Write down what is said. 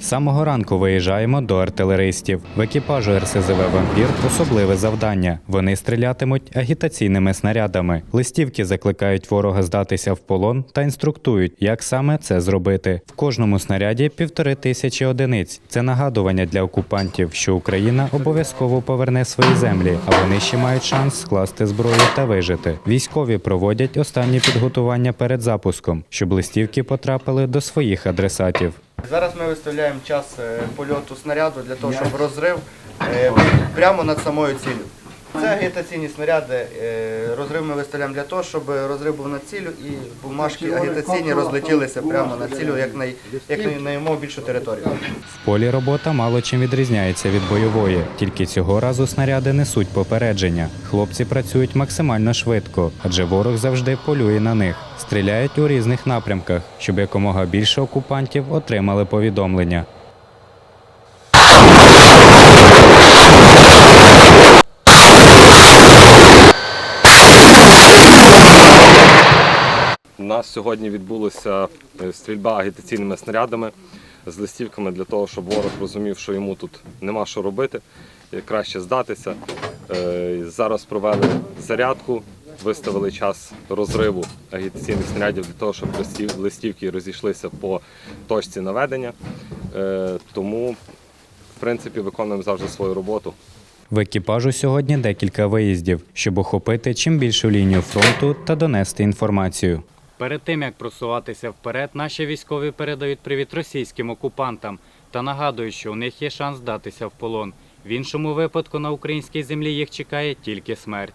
Самого ранку виїжджаємо до артилеристів. В екіпажу РСЗВ Вампір особливе завдання. Вони стрілятимуть агітаційними снарядами. Листівки закликають ворога здатися в полон та інструктують, як саме це зробити. В кожному снаряді півтори тисячі одиниць. Це нагадування для окупантів, що Україна обов'язково поверне свої землі, а вони ще мають шанс скласти зброю та вижити. Військові проводять останні підготування перед запуском, щоб листівки потрапили до своїх адресатів. Зараз ми виставляємо час е, польоту снаряду для того, щоб розрив е, прямо над самою ціллю. Це агітаційні снаряди. е, Розрив ми виставляємо для того, щоб розрив був над ціллю і бумажки агітаційні розлетілися прямо над ціллю, як на, як на, на більшу територію. В полі робота мало чим відрізняється від бойової, тільки цього разу снаряди несуть попередження. Хлопці працюють максимально швидко, адже ворог завжди полює на них. Стріляють у різних напрямках, щоб якомога більше окупантів отримали повідомлення. У нас сьогодні відбулася е, стрільба агітаційними снарядами з листівками для того, щоб ворог розумів, що йому тут нема що робити, краще здатися. Е, Зараз провели зарядку, виставили час розриву агітаційних снарядів для того, щоб листівки розійшлися по точці наведення. Е, Тому, в принципі, виконуємо завжди свою роботу. В екіпажу сьогодні декілька виїздів, щоб охопити чим більшу лінію фронту та донести інформацію. Перед тим як просуватися вперед, наші військові передають привіт російським окупантам та нагадують, що у них є шанс здатися в полон. В іншому випадку на українській землі їх чекає тільки смерть.